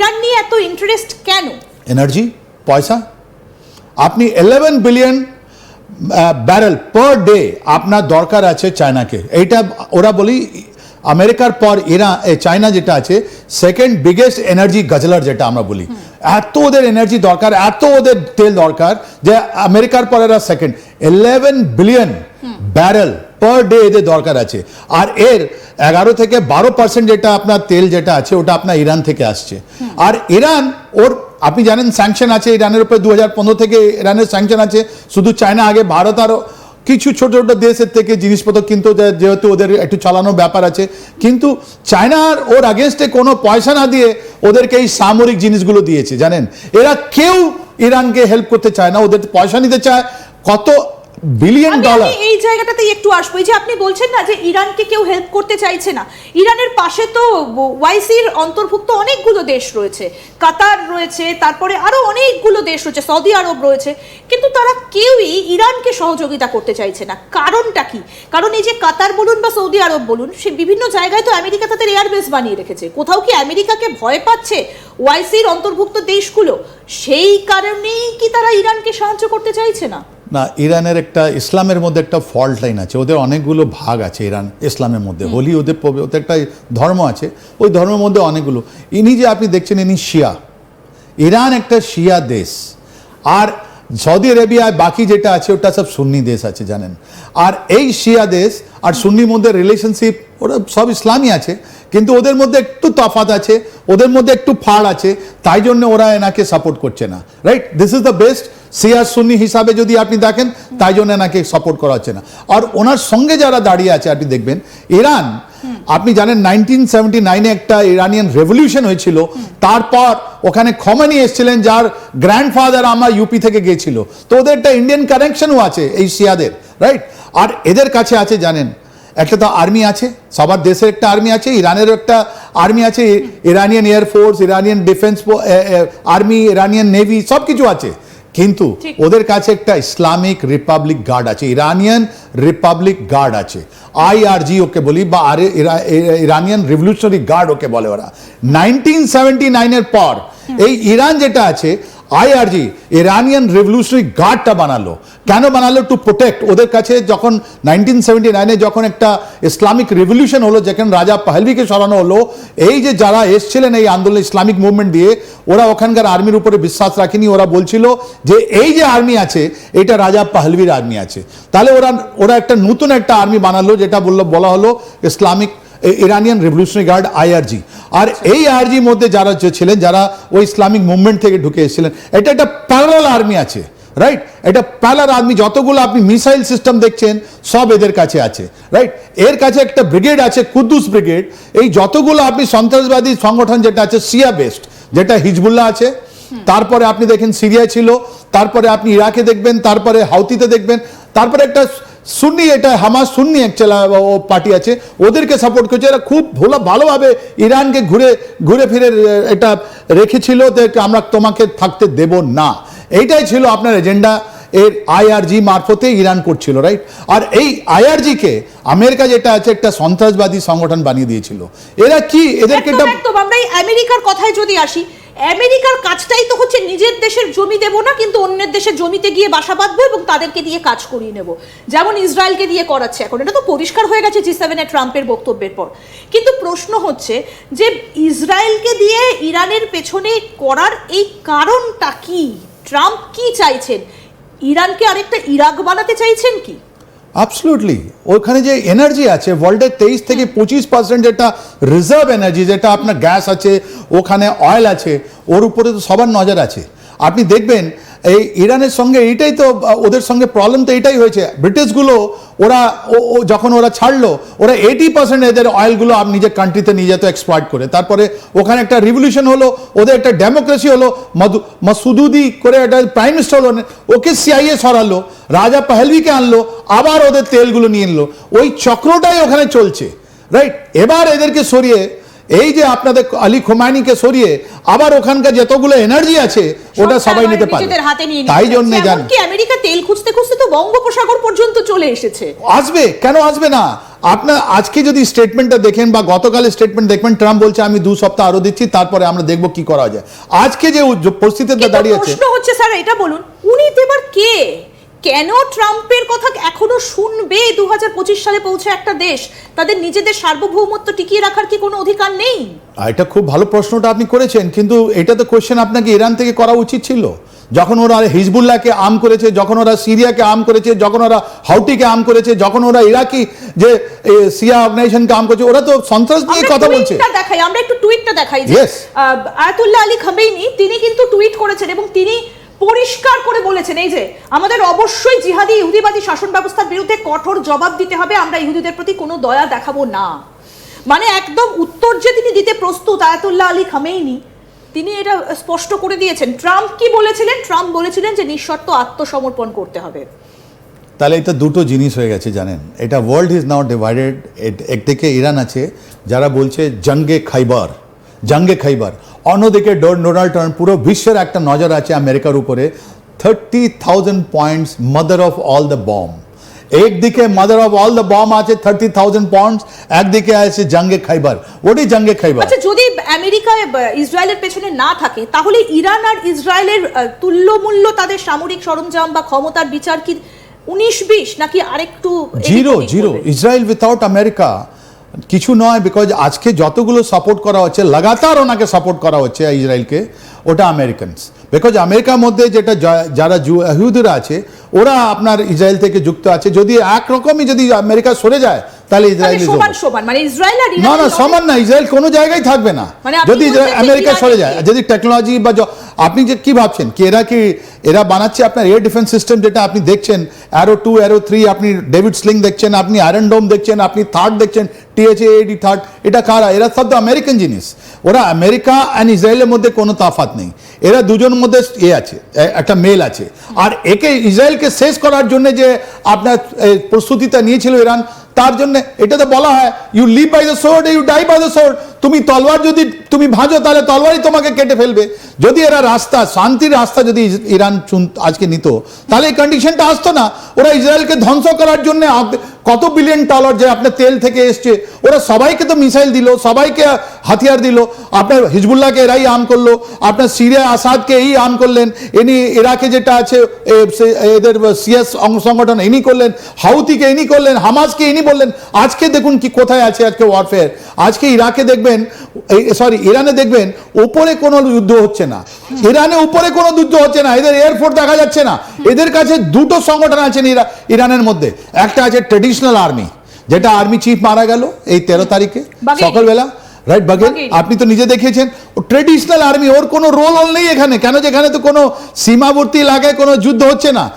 Iran নিয়ে এত interest কেন? এনার্জি পয়সা? আপনি eleven billion barrel per day আপনার দরকার আছে চায়নাকে। এইটা ওরা বলি আমেরিকার পর ইরান এ, চায়না যেটা আছে সেকেন্ড বিগেস্ট এনার্জি গজলার যেটা আমরা বলি। এত ওদের এনার্জি দরকার এত ওদের তেল দরকার যে আমেরিকার পর এরা second eleven billion barrel per day এদের দরকার আছে। আর এর এগারো থেকে বারো পার্সেন্ট যেটা আপনার তেল যেটা আছে, ওটা আপনার ইরান থেকে আসছে। আর ইরান, ওর, আপনি জানেন স্যাংশন আছে ইরানের উপরে দু হাজার পনেরো থেকে ইরানের স্যাংশন আছে। শুধু চায়না, আগে ভারত আরও কিছু ছোট ছোটো দেশের থেকে জিনিসপত্র কিন্তু যেহেতু ওদের একটু চালানোর ব্যাপার আছে। কিন্তু চায়নার ওর আগেনস্টে কোনো পয়সা না দিয়ে ওদেরকে এই সামরিক জিনিসগুলো দিয়েছে, জানেন? এরা কেউ ইরানকে হেল্প করতে চায় না, ওদের পয়সা নিতে চায়। কত বিলিয়ন ডলার এই জায়গাটাতে একটু আসব। এই যে আপনি বলছেন না যে ইরানকে কেউ হেল্প করতে চাইছে না। ইরানের পাশে তো ওয়াইসির অন্তর্ভুক্ত অনেকগুলো দেশ রয়েছে। কাতার রয়েছে তারপরে আরও অনেকগুলো দেশ রয়েছে সৌদি আরব রয়েছে। কিন্তু তারা কেউই ইরানকে সহযোগিতা করতে চাইছে না। কারণটা কি? কারণ এই যে কাতার বলুন বা সৌদি আরব বলুন সে বিভিন্ন জায়গায় তো আমেরিকা তাদের এয়ারবেস বানিয়ে রেখেছে। কোথাও কি আমেরিকাকে ভয় পাচ্ছে ওয়াইসির অন্তর্ভুক্ত দেশগুলো? সেই কারণেই কি তারা ইরানকে সাহায্য করতে চাইছে না? না ইরানের একটা ইসলামের মধ্যে একটা ফল্ট লাইন আছে। ওদের অনেকগুলো ভাগ আছে ইরান ইসলামের মধ্যে। হোলি ওদের পব- ওদের একটা ধর্ম আছে। ওই ধর্মের মধ্যে অনেকগুলো। ইনি যে আপনি দেখছেন ইনি শিয়া। ইরান একটা শিয়া দেশ। আর সৌদি আরেবিয়ায় বাকি যেটা আছে, ওটা সব সুন্নি দেশ আছে, জানেন। আর এই শিয়া দেশ আর সুন্নির মধ্যে রিলেশনশিপ ওরা সব ইসলামই আছে, কিন্তু ওদের মধ্যে একটু তফাত আছে, ওদের মধ্যে একটু ফাড় আছে, তাই জন্য ওরা এনাকে সাপোর্ট করছে না right this is the best সিয়া সুন্নি হিসাবে যদি আপনি দেখেন, তাই জন্য এনাকে সাপোর্ট করা হচ্ছে না। আর ওনার সঙ্গে যারা দাঁড়িয়ে আছে, আপনি দেখবেন, ইরান আপনি জানেন নাইনটিন সেভেন্টি নাইনে একটা ইরানিয়ান রেভলিউশন হয়েছিল। তারপর ওখানে খমানি এসেছিলেন যার গ্র্যান্ডফাদার আমার ইউপি থেকে গিয়েছিল। তো ওদের একটা ইন্ডিয়ান কানেকশনও আছে এই শিয়াদের রাইট আর এদের কাছে আছে, জানেন, একটা তো আর্মি আছে, সবার দেশের একটা আর্মি আছে, ইরানেরও একটা আর্মি আছে, Iranian air force Iranian defence army Iranian navy সব কিছু আছে। কিন্তু ওদের কাছে একটা ইসলামিক রিপাবলিক গার্ড আছে ইরানিয়ান রিপাবলিক গার্ড আছে। আই আর জি ওকে বলি বা আর ইরানিয়ান রিভলিউশনারি গার্ড ওকে বলে ওরা। নাইনটিন সেভেন্টি নাইনের পর এই ইরান যেটা আছে আইআরজি ইরানিয়ান রেভলিউশনারি গার্ডটা বানালো। কেন বানালো? টু প্রোটেক্ট ওদের কাছে যখন নাইনটিন সেভেন্টি নাইনে যখন একটা ইসলামিক রেভলিউশন হলো, যেখানে রাজা পাহলভিকে সরানো হলো, এই যে যারা এসছিলেন এই আন্দোলন ইসলামিক মুভমেন্ট দিয়ে, ওরা ওখানকার আর্মির উপরে বিশ্বাস রাখেনি। ওরা বলছিল যে এই যে আর্মি আছে, এটা রাজা পাহলভির আর্মি আছে। তাহলে ওরা ওরা একটা নতুন একটা আর্মি বানালো, যেটা বলল, বলা হলো Islamic Iranian revolutionary guard IRG. আর এই আইআরজির মধ্যে যারা ছিলেন, যারা ওই ইসলামিক মুভমেন্ট থেকে ঢুকে এসেছিলেন, এটা একটা প্যারাল আর্মি আছে রাইট এটা প্যালার আর্মি যতগুলো আপনি মিসাইল সিস্টেম দেখছেন, সব এদের কাছে আছে রাইট এর কাছে একটা ব্রিগেড আছে কুদ্দুস ব্রিগেড এই যতগুলো আপনি সন্ত্রাসবাদী সংগঠন যেটা আছে সিয়া বেস্ট যেটা হিজবুল্লাহ আছে, তারপরে আপনি দেখেন সিরিয়া ছিল, তারপরে আপনি ইরাকে দেখবেন, তারপরে হাউতিতে দেখবেন, তারপরে একটা সুন্নি এটা হামাস সুন্নি ও পার্টি আছে। ওদেরকে সাপোর্ট করছে। এরা খুব ভালো ভালোভাবে ইরানকে ঘুরে ঘুরে ফিরে এটা রেখেছিল যে আমরা তোমাকে থাকতে দেব না। এইটাই ছিল আপনার এজেন্ডা এর আইআরজি মারফতে ইরান করছিল রাইট আর এই আইআরজিকে আমেরিকা যেটা আছে একটা সন্ত্রাসবাদী সংগঠন বানিয়ে দিয়েছিল। এরা কি? এদেরকে আমেরিকার কথায় যদি আসি আমেরিকার কাজটাই তো হচ্ছে নিজের দেশের জমি দেব না, কিন্তু অন্যের দেশের জমিতে গিয়ে বাসা বাঁধবো এবং তাদেরকে দিয়ে কাজ করিয়ে নেব। যেমন ইসরায়েলকে দিয়ে করাচ্ছে। এখন এটা তো পরিষ্কার হয়ে গেছে জি সেভেনে ট্রাম্পের বক্তব্যের পর। কিন্তু প্রশ্ন হচ্ছে যে ইসরায়েলকে দিয়ে ইরানের পেছনে করার এই কারণটা কি? ট্রাম্প কি চাইছেন? ইরানকে আরেকটা ইরাক বানাতে চাইছেন কি? অ্যাবসলুটলি ওখানে যে এনার্জি আছে ওয়ার্ল্ডের তেইশ থেকে পঁচিশ পার্সেন্ট যেটা রিজার্ভ এনার্জি যেটা আপনার গ্যাস আছে, ওখানে অয়েল আছে, ওর উপরে তো সবার নজর আছে। আপনি দেখবেন, এই ইরানের সঙ্গে এইটাই তো ওদের সঙ্গে প্রবলেম তো এটাই হয়েছে। ব্রিটিশগুলো ওরা যখন ওরা ছাড়লো, ওরা এইটি পার্সেন্ট এদের অয়েলগুলো আপ নিজের কান্ট্রিতে নিয়ে যেত এক্সপ্লয়েট করে। তারপরে ওখানে একটা রিভলিউশন হলো, ওদের একটা ডেমোক্রেসি হলো, মধু, মসুদুদি করে একটা প্রাইম মিনিস্টার হলো, ওকে সিআইএ সরালো, রাজা পাহলভিকে আনলো, আবার ওদের তেলগুলো নিয়ে এলো। ওই চক্রটাই ওখানে চলছে রাইট এবার এদেরকে সরিয়ে এই যে আপনাদের আলী খোমাইনিকে সরিয়ে আবার ওখানকার যতগুলো এনার্জি আছে ওটা সবাই নিতে পারে তাই জন্য জান এমনকি আমেরিকা তেল খুঁজতে খুঁজতে তো বঙ্গোপসাগর পর্যন্ত চলে এসেছে। আসবে? কেন আসবে না? আপনার আজকে যদি স্টেটমেন্টটা দেখেন বা গতকালের স্টেটমেন্ট দেখবেন ট্রাম্প বলছে আমি দু সপ্তাহ আরও দিচ্ছি তারপরে আমরা দেখব কি করা যায়। আজকে যে পরিস্থিতিতে কিন্তু দাঁড়িয়েছে প্রশ্ন হচ্ছে স্যার এটা বলুন উনি তো এবার কে? কেন ট্রাম্পের কথা এখনও শুনবে? দু সালে পৌঁছে একটা দেশ তাদের নিজেদের সার্বভৌমত্ব টিকিয়ে রাখার কি কোনো অধিকার নেই? এটা খুব ভালো প্রশ্নটা আপনি করেছেন কিন্তু এটা তো কোশ্চেন আপনাকে ইরান থেকে করা উচিত ছিল। যখন ওরা হিজবুল্লাহকে আম করেছে যখন ওরা সিরিয়াকে আম করেছে যখন ওরা হাউটিকে আম করেছে যখন ওরা ইরাকি যে সিয়া অর্গানাইজেশনকে আম করেছে ওরা তো সন্ত্রাস নিয়ে কথা বলছে। দেখাই আমরা একটু টুইটটা দেখাই যে আয়াতুল্লাহ আলী খামেইনি তিনি কিন্তু টুইট করেছেন এবং তিনি পরিষ্কার করে বলেছেন, এই যে আমাদের অবশ্যই জিহাদি ইহুদিবাদী শাসন ব্যবস্থার বিরুদ্ধে কঠোর জবাব দিতে হবে, আমরা ইহুদিদের প্রতি কোনো দয়া দেখাবো না। মানে একদম উত্তর যে তিনি দিতে প্রস্তুত, আয়াতুল্লাহ আলী খামেইনি, তিনি এটা স্পষ্ট করে দিয়েছেন। ট্রাম্প কি বলেছিলেন? ট্রাম্প বলেছিলেন যে নিঃশর্ত আত্মসমর্পণ করতে হবে। তাহলে এটা দুটো জিনিস হয়ে গেছে, জানেন। এটা ওয়ার্ল্ড ইজ নাও ডিভাইডেড একদিকে ইরান আছে, যারা বলছে জঙ্গে খাইবার জঙ্গে খাইবার। অন্যদিকে ডোনাল্ড ট্রাম্প, পুরো বিশ্বের একটা নজর আছে আমেরিকার উপরে। Thirty thousand points mother of all the bomb একদিকে mother of all the bomb আছে থার্টি থাউজেন্ড পয়েন্টস একদিকে আছে জঙ্গে খাইবার ওটি জঙ্গে খাইবার আচ্ছা যদি আমেরিকায় বা, ইসরায়েলের পেছনে না থাকে তাহলে ইরান আর ইসরায়েলের তুল্যমূল্য তাদের সামরিক সরঞ্জাম বা ক্ষমতার বিচার কি উনিশ বিশ নাকি আরেকটু zero zero? Israel without America কিছু নয় বিকজ আজকে যতগুলো সাপোর্ট করা হচ্ছে লাগাতার ওনাকে সাপোর্ট করা হচ্ছে ইসরায়েলকে ওটা আমেরিকানস বিকজ আমেরিকার মধ্যে যেটা যারা ইহুদিরা আছে ওরা আপনার ইসরায়েল থেকে যুক্ত আছে। যদি একরকমই যদি আমেরিকা সরে যায় তাহলে ইসরায়েল সমান সমান। মানে ইসরায়েল আর না না সমান না ইসরায়েল কোনো জায়গায় থাকবে না। মানে যদি আমেরিকা সরে যায় যদি টেকনোলজি বা আপনি যে কি ভাবছেন? কি এরা কি, এরা বানাচ্ছে আপনার এয়ার ডিফেন্স সিস্টেম যেটা আপনি দেখছেন? অ্যারো টু অ্যারো থ্রি আপনি ডেভিড স্লিং দেখছেন, আপনি আয়রন ডোম দেখছেন, আপনি থার্ড দেখছেন টিএচএ এডি থার্ড এটা কারা? এরা সব আমেরিকান জিনিস। ওরা আমেরিকা অ্যান্ড ইসরায়েলের মধ্যে কোনো তাফাত নেই। এরা দুজন মধ্যে এ আছে একটা মেল আছে। আর একে ইসরায়েলকে শেষ করার জন্য যে আপনার প্রস্তুতিটা নিয়েছিল ইরান, তার জন্য এটা তো বলা হয় you live by the sword you die by the sword তুমি তলোয়ার যদি তুমি ভাঁজো, তাহলে তলোয়ারই তোমাকে কেটে ফেলবে। যদি এরা রাস্তা, শান্তির রাস্তা যদি ইরান আজকে নিত, তাহলে এই কন্ডিশনটা আসতো না। ওরা ইসরায়েলকে ধ্বংস করার জন্য কত বিলিয়ন ডলার যে আপনার তেল থেকে এসছে, ওরা সবাইকে তো মিসাইল দিল, সবাইকে হাতিয়ার দিল। আপনার হিজবুল্লাহকে এরাই আম করল, আপনার সিরিয়া আসাদকে এই আম করলেন, ইনি ইরাকে যেটা আছে এদের সিএস সংগঠন ইনি করলেন, হাউতিকে ইনি করলেন, হামাসকে ইনি বললেন, আজকে দেখুন কি কোথায় আছে আজকে ওয়ারফেয়ার আজকে ইরাকে দেখবেন সরি ইরানে দেখবেন উপরে কোনো যুদ্ধ হচ্ছে না। ইরানে উপরে কোনো যুদ্ধ হচ্ছে না এদের এয়ারফোর্স দেখা যাচ্ছে না। এদের কাছে দুটো সংগঠন ইরা- ইরানের মধ্যে। একটা আছে ট্রেডিশনাল আর্মি যেটা আর্মি চিফ মারা গেল এই তেরো তারিখে সকালবেলা। রাইট বাগের আপনি তো নিজে দেখেছেন ট্রেডিশনাল আর্মি ওর কোনো রোল নেই এখানে। কেন যেখানে তো কোনো সীমাবর্তী এলাকায় কোনো যুদ্ধ হচ্ছে না?